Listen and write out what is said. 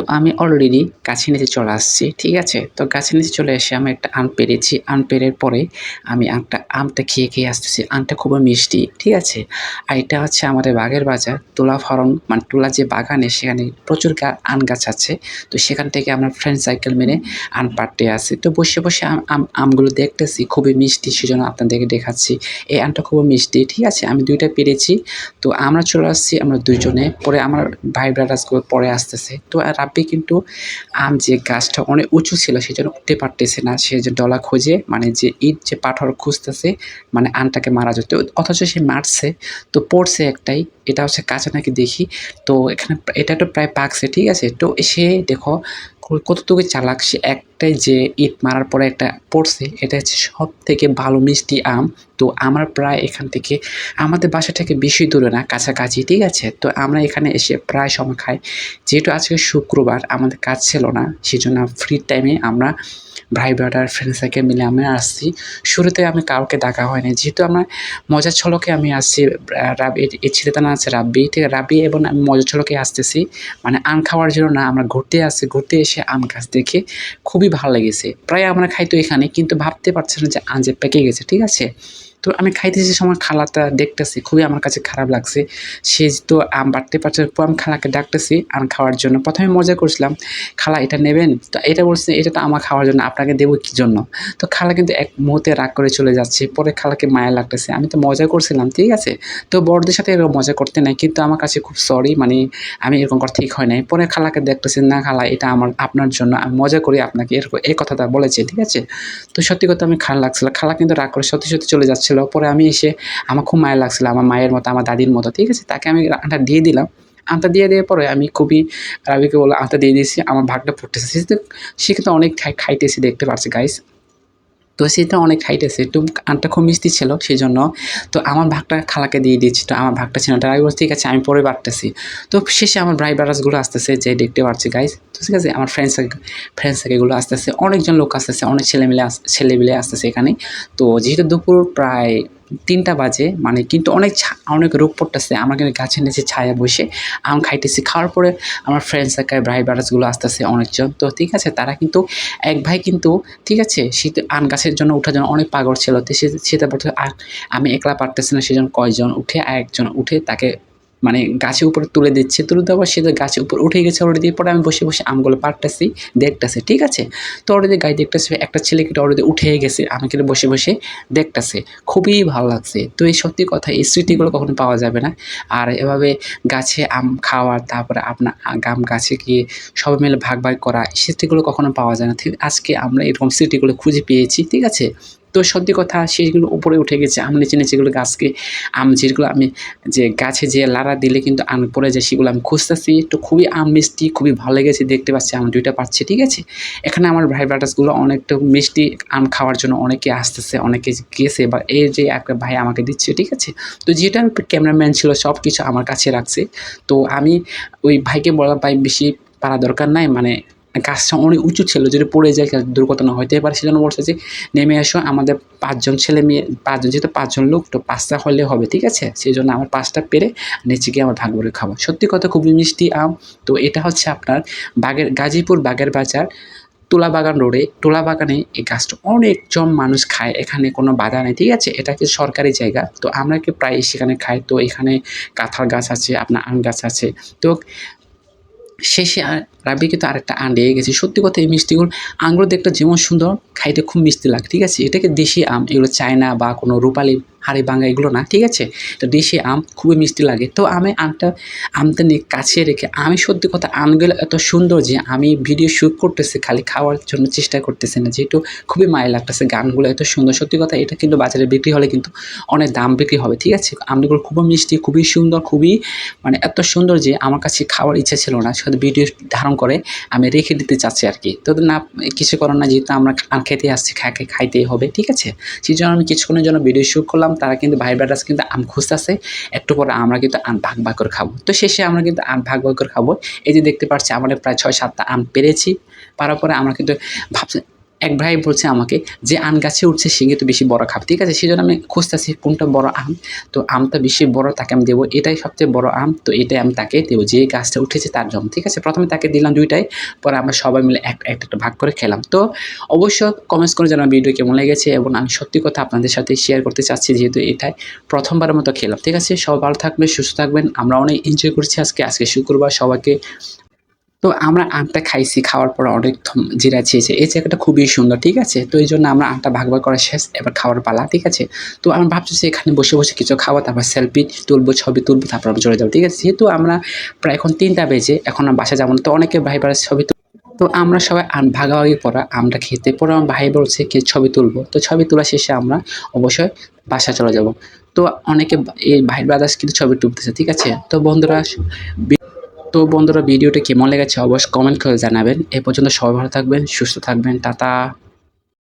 তো আমি অলরেডি গাছের নিচে চলে আসছি, ঠিক আছে? তো গাছের নিচে চলে এসে আমি একটা আম পেরেছি। আম পেরের পরে আমি আমটা আমটা খেয়ে খেয়ে আসতেছি। আমটা খুবই মিষ্টি, ঠিক আছে? আর এটা হচ্ছে আমাদের বাগের বাজার, তুলা ফরম মানে তুলা যে বাগানে সেখানে প্রচুর আম গাছ আছে। তো সেখান থেকে আমরা ফ্রেন্ড সাইকেল মেরে আম পাড়তে আসি। তো বসে বসে আম আমগুলো দেখতেছি, খুবই মিষ্টি, সেজন্য আপনাদেরকে দেখাচ্ছি। এই আমটা খুবই মিষ্টি, ঠিক আছে? আমি দুইটা পেরেছি। তো আমরা চলে আসছি আমরা দুইজনে, পরে আমার ভাই ব্রাদার্সগুলো পরে আসতেছে। তো আর রাব্বি কিন্তু আম যে গাছটা অনেক উঁচু ছিল সেই জন্য উঠতে পারতেছে না, সে যে ডলা খোঁজে মানে যে ইট, যে পাথর খুঁজতেছে মানে আমটাকে মারা যেত অথচ সে মারছে, তো পড়ছে একটাই, এটা হচ্ছে কাছে নাকি দেখি। তো এখানে এটা তো প্রায় পাকছে, ঠিক আছে? তো সে দেখো কতটুকু চালাক, সে একটাই যে ইট মারার পরে একটা পড়ছে, এটা হচ্ছে সব থেকে ভালো মিষ্টি আম। তো আমার প্রায় এখান থেকে, আমাদের বাসা থেকে বেশি দূরে না, কাছাকাছি, ঠিক আছে? তো আমরা এখানে এসে প্রায় সময় খাই। যেহেতু আজকে শুক্রবার, আমাদের কাজ ছিল না সেই জন্য ফ্রি টাইমে আমরা ভাই ব্রাদার ফ্রেন্ড সার্কেল মিলে আমি আসছি। শুরুতে আমি কাউকে ডাকা হয়নি। যেহেতু আমরা মজার ছলকে আমি আসছি রাবি এই ছেলেটা না আছে রাব্বি, ঠিক রাব্বি এবং আমি মজার ছলকে আসতেছি। মানে আম খাওয়ার জন্য না, আমরা ঘুরতে আসছি। ঘুরতে এসে আম গাছ দেখে খুবই ভালো লেগেছে। প্রায় আমরা খাইতো এখানে, কিন্তু ভাবতে পারছি না যে আঞ্জে পেকে গেছে, ঠিক আছে? তো আমি খাইতেছি সময় খালাটা দেখতেছি, খুবই আমার কাছে খারাপ লাগছে। সে তো আম বাড়তে পারছে তো আমি খালাকে ডাকতেছি আম খাওয়ার জন্য। প্রথমে মজা করছিলাম, খালা এটা নেবেন? তো এটা বলছে, এটা তো আমার খাওয়ার জন্য, আপনাকে দেবো কী জন্য? তো খালা কিন্তু এক মুহূর্তে রাগ করে চলে যাচ্ছে, পরে খালাকে মায়া লাগতেছে। আমি তো মজা করছিলাম, ঠিক আছে? তো বড়দের সাথে এরকম মজা করতে নাই, কিন্তু আমার কাছে খুব সরি মানে আমি এরকম করা ঠিক হয় নাই। পরে খালাকে দেখতেছি, না খালা, এটা আমার, আপনার জন্য, আমি মজা করি আপনাকে, এরকম এই কথাটা বলেছে, ঠিক আছে? তো সত্যি কথা আমি খারাপ লাগছিল। খালা কিন্তু রাগ করে সত্যি সত্যি চলে যাচ্ছিল পরে আমি এসে আমার খুব মায়া লাগছিল, আমার মায়ের মতো, আমার দাদির মতো, ঠিক আছে? তাকে আমি আটা দিয়ে দিলাম। আটা দিয়ে দেওয়ার পরে আমি খুবই রাবিকে বলে আটা দিয়ে দিয়েছি, আমার ভাগটা পড়তেছে সে তো, সে কিন্তু অনেক খাই, খাইতেছি, দেখতে পারছে গাইস তো সেটা অনেক খাইতেছে একটু আনটা খুব মিষ্টি ছিল সেই জন্য তো আমার ভাগটা খালাকে দিয়ে দিয়েছি, তো আমার ভাগটা ছিল বলছে, ঠিক আছে, আমি পরে বাড়তেছি। তো শেষে আমার ব্রাই ব্রাদার্সগুলো আসতেছে, যে দেখতে পাচ্ছি গাইস ঠিক আছে? আমার ফ্রেন্ডস সার্কেলগুলো এগুলো আসতেছে অনেকজন লোক আসতেছে অনেক ছেলে মিলে আস ছেলে মিলে আসতেছে এখানে। তো যেহেতু দুপুর প্রায় তিনটা বাজে মানে কিন্তু অনেক অনেক রোগ পড়তেছে, আমার কিন্তু গাছের নিচে ছায়া বসে আম খাইতেছি। খাওয়ার পরে আমার ফ্রেন্ডস সার্কেল ভাই ব্রাদার্সগুলো আসতেছে অনেকজন। তো ঠিক আছে, তারা কিন্তু, এক ভাই কিন্তু, ঠিক আছে, শীত, আম গাছের জন্য ওঠার জন্য অনেক পাগল ছিল। তো সে বলতে আর আমি একলা পারতেছি না, সেজন্য কয়জন উঠে একজন উঠে তাকে মানে গাছের উপরে তুলে দিচ্ছে, তুলে দেওয়ার সে তো গাছের উপর উঠে গেছে অলরেডি পরে আমি বসে বসে আমগুলো পারতেছি দেখতেছি, ঠিক আছে? তো অলরেডি গায়ে দেখতেছে, একটা ছেলে কিন্তু অলরেডি উঠে গেছে, আমি কিন্তু বসে বসে দেখতেছে, খুবই ভালো লাগছে। তো এই সত্যি কথা, এই স্মৃতিগুলো কখনো পাওয়া যাবে না। আর এভাবে গাছে আম খাওয়ার তারপরে আপনার আম গাছে গিয়ে সবাই মিলে ভাগ ভাগ করা স্মৃতিগুলো কখনো পাওয়া যায় না। আজকে আমরা এরকম স্মৃতিগুলো খুঁজে পেয়েছি, ঠিক আছে? তো সত্যি কথা সেগুলো উপরে উঠে গেছে। আম নিচে নিচেগুলো গাছকে, আম যেগুলো আমি যে গাছে যে লাড়া দিলে কিন্তু আম পড়ে যায় সেগুলো আমি খুঁজতেছি। তো খুবই আম মিষ্টি, খুবই ভালো লেগেছে দেখতে পাচ্ছি, আম দুইটা পাচ্ছি, ঠিক আছে? এখানে আমার ভাই ব্রাদার্সগুলো অনেকটা মিষ্টি আম খাওয়ার জন্য অনেকে আসতেছে, অনেকে গেছে বা এই যে একটা ভাই আমাকে দিচ্ছে, ঠিক আছে? তো যেটা ক্যামেরাম্যান ছিল সব কিছু আমার কাছে রাখছে। তো আমি ওই ভাইকে বলা ভাই, বেশি পারা দরকার নাই। মানে গাছটা অনেক উঁচু ছিল, যদি পড়ে যায় দুর্ঘটনা হইতে পারে সেজন্য বলছে যে, নেমে এসো, আমাদের পাঁচজন ছেলে মেয়ে, পাঁচজন, যেহেতু পাঁচজন লোক, তো পাঁচটা হলে হবে, ঠিক আছে? সেই জন্য আমার পাঁচটা পেরে নিচে গিয়ে আমার ভাগ করে খাব। সত্যি কথা খুবই মিষ্টি আম। তো এটা হচ্ছে আপনার বাগের, গাজীপুর বাগের বাজার, তুলা বাগান রোডে। তুলা বাগানে এই গাছটা অনেকজন মানুষ খায়, এখানে কোনো বাধা নেই, ঠিক আছে? এটা কি সরকারি জায়গা? তো আমরা কি প্রায় সেখানে খাই? তো এখানে কাঁঠাল গাছ আছে, আপনার আম গাছ আছে। তো শেষে রাবি কিন্তু আরেকটা দিয়ে গেছে। সত্যি কথা এই মিষ্টিগুলো আমগুলো দেখতে যেমন সুন্দর, খাইতে খুব মিষ্টি লাগে, ঠিক আছে? এটাকে দেশি আম, এগুলো চায়না বা কোনো রূপালি হাড়ি ভাঙা এগুলো না, ঠিক আছে? তো দেশি আম খুবই মিষ্টি লাগে। তো আমি আমটা আমটা নিয়ে কাছে রেখে, আমি সত্যি কথা আমগুলো এত সুন্দর যে আমি ভিডিও শ্যুট করতেছি, খালি খাওয়ার জন্য চেষ্টা করতেছি না, যেহেতু খুবই মায়া লাগতেছে গানগুলো এত সুন্দর। সত্যি কথা, এটা কিন্তু বাজারে বিক্রি হলে কিন্তু অনেক দাম বিক্রি হবে, ঠিক আছে? আমগুলো খুবই মিষ্টি, খুবই সুন্দর, খুবই মানে এত সুন্দর যে আমার কাছে খাওয়ার ইচ্ছা ছিল না, শুধু ভিডিও ধারণ করে আমি রেখে দিতে চাচ্ছি আর কি। তো না, কিছু করার না, যেহেতু আমরা আম খেতে আসছি খাকে খাইতেই হবে, ঠিক আছে? সেই জন্য আমি কিছুক্ষণের জন্য ভিডিও শ্যুট করলাম। তারা কিন্তু ভাই ব্রাদার্স কিন্তু আম খুঁজতেছে। একটু পরে আমরা কিন্তু আম ভাগ ভাগ করে খাব। তো শেষে আমরা কিন্তু আম ভাগ ভাগ করে খাব। এই যে দেখতে পাচ্ছি, আমাদের প্রায় ছয় সাতটা আম পেরেছি। পারার পরে আমরা কিন্তু ভাবছি এক ভাই বলছে আমাকে যে আম গাছে উঠছে সে কিন্তু বেশি বড় খাবে ঠিক আছে, সেই জন্য আমি খুঁজতেছি কোনটা বড় আম। তো আমটা বেশি বড়, তাকে আমি দেবো। এটাই সবচেয়ে বড় আম। তো এটাই আমি তাকে দেবো। যে গাছটা উঠেছে তার জন্য ঠিক আছে, প্রথমে তাকে দিলাম দুইটাই। পরে আমরা সবাই মিলে এক, একটা একটা ভাগ করে খেলাম। তো অবশ্য কমেন্টস করে জানান ভিডিও কেমন লেগেছে এবং আমি সত্যি কথা আপনাদের সাথে শেয়ার করতে চাচ্ছি যেহেতু এটাই প্রথমবারের মতো খেলাম। ঠিক আছে, সবাই ভালো থাকবেন, সুস্থ থাকবেন। আমরা অনেক এনজয় করছি আজকে। আজকে শুক্রবার সবাইকে তো আমরা আমটা খাইছি, খাওয়ার পর অনেক জিরা চেয়েছে। এই জায়গাটা খুবই সুন্দর, ঠিক আছে? তো এই জন্য আমরা আমটা ভাগ ভাগ করা শেষ, এবার খাওয়ার পালা, ঠিক আছে? তো আমরা ভাবছি এখানে বসে বসে কিছু খাওয়া তারপর সেলফি তুলবো, ছবি তুলবো, তারপর আমরা চলে যাব, ঠিক আছে? যেহেতু আমরা প্রায় এখন তিনটা বেজে, এখন বাসা যাব না, তো অনেকে ভাই ছবি তো আমরা সবাই ভাগাভাগি করা, আমরা খেতে পরে আমার ভাই বলছে কি ছবি তুলবো। তো ছবি তোলা শেষে আমরা অবশ্যই বাসা চলে যাব। তো অনেকে এই ভাই ব্রাদার্স কিন্তু ছবি তুলতেছে, ঠিক আছে? তো বন্ধুরা তো বন্ধুরা, ভিডিওটি কেমন লেগেছে অবশ্যই কমেন্ট করে জানাবেন। এ পর্যন্ত সবাই ভালো থাকবেন, সুস্থ থাকবেন, টাটা।